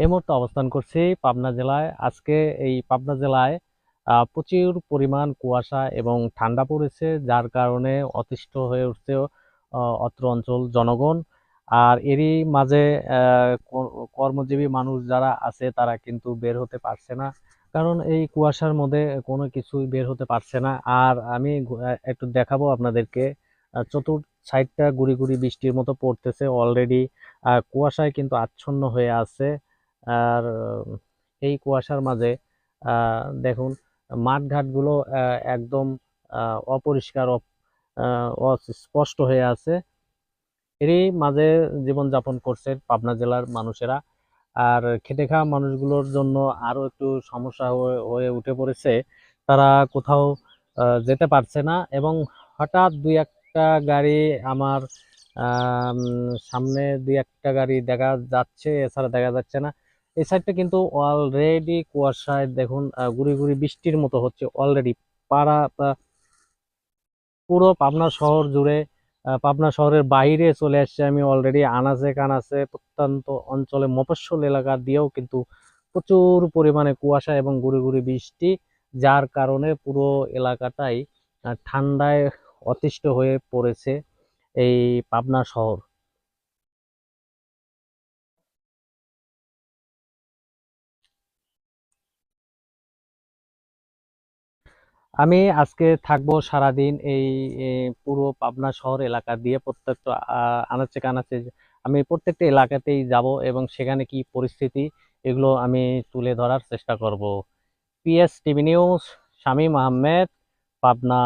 এই মুহূর্তে অবস্থান করছি পাবনা জেলায়। আজকে এই পাবনা জেলায় প্রচুর পরিমাণ কুয়াশা এবং ঠান্ডা পড়েছে, যার কারণে অতিষ্ঠ হয়ে উঠছে অত্র অঞ্চল জনগণ। আর এরই মাঝে কর- কর্মজীবী মানুষ যারা আছে, তারা কিন্তু বের হতে পারছে না। কারণ এই কুয়াশার মধ্যে কোনো কিছুই বের হতে পারছে না। আর আমি একটু দেখাবো আপনাদেরকে চতুর সাইডটা গুড়ি গুড়ি বৃষ্টির মতো পড়তেছে। অলরেডি কুয়াশায় কিন্তু আচ্ছন্ন হয়ে আছে। আর এই কুয়াশার মাঝে দেখুন, মাঠঘাটগুলো একদম অপরিষ্কার অস্পষ্ট হয়ে আছে। এরই মাঝে জীবনযাপন করছে পাবনা জেলার মানুষেরা। আর খেটে খাওয়া মানুষগুলোর জন্য আরও একটু সমস্যা হয়ে উঠে পড়েছে। তারা কোথাও যেতে পারছে না এবং হঠাৎ দুই একটা গাড়ি আমার সামনে দুই একটা গাড়ি দেখা যাচ্ছে, এছাড়া দেখা যাচ্ছে না। এই সাইডটা কিন্তু অলরেডি কুয়াশায় দেখুন গুড়ি গুড়ি বৃষ্টির মতো হচ্ছে অলরেডি পাড়া পুরো পাবনা শহর জুড়ে পাবনা শহরের বাইরে চলে আসছে আমি অলরেডি আনাচে কানাচে প্রত্যন্ত অঞ্চলে মফস্বল এলাকা দিয়েও কিন্তু প্রচুর পরিমাণে কুয়াশা এবং গুড়ি গুড়ি বৃষ্টি, যার কারণে পুরো এলাকাটাই ঠান্ডায় অতিষ্ঠ হয়ে পড়েছে এই পাবনা শহর। আমি আজকে থাকব সারাদিন এই পূর্ব পুরো পাবনা শহর এলাকা দিয়ে প্রত্যেকটা আনাচে কানাচে আমি প্রত্যেকটা এলাকাতেই যাব এবং সেখানে কি পরিস্থিতি এগুলো আমি তুলে ধরার চেষ্টা করব। PS TV news Shamim Ahmed Pabna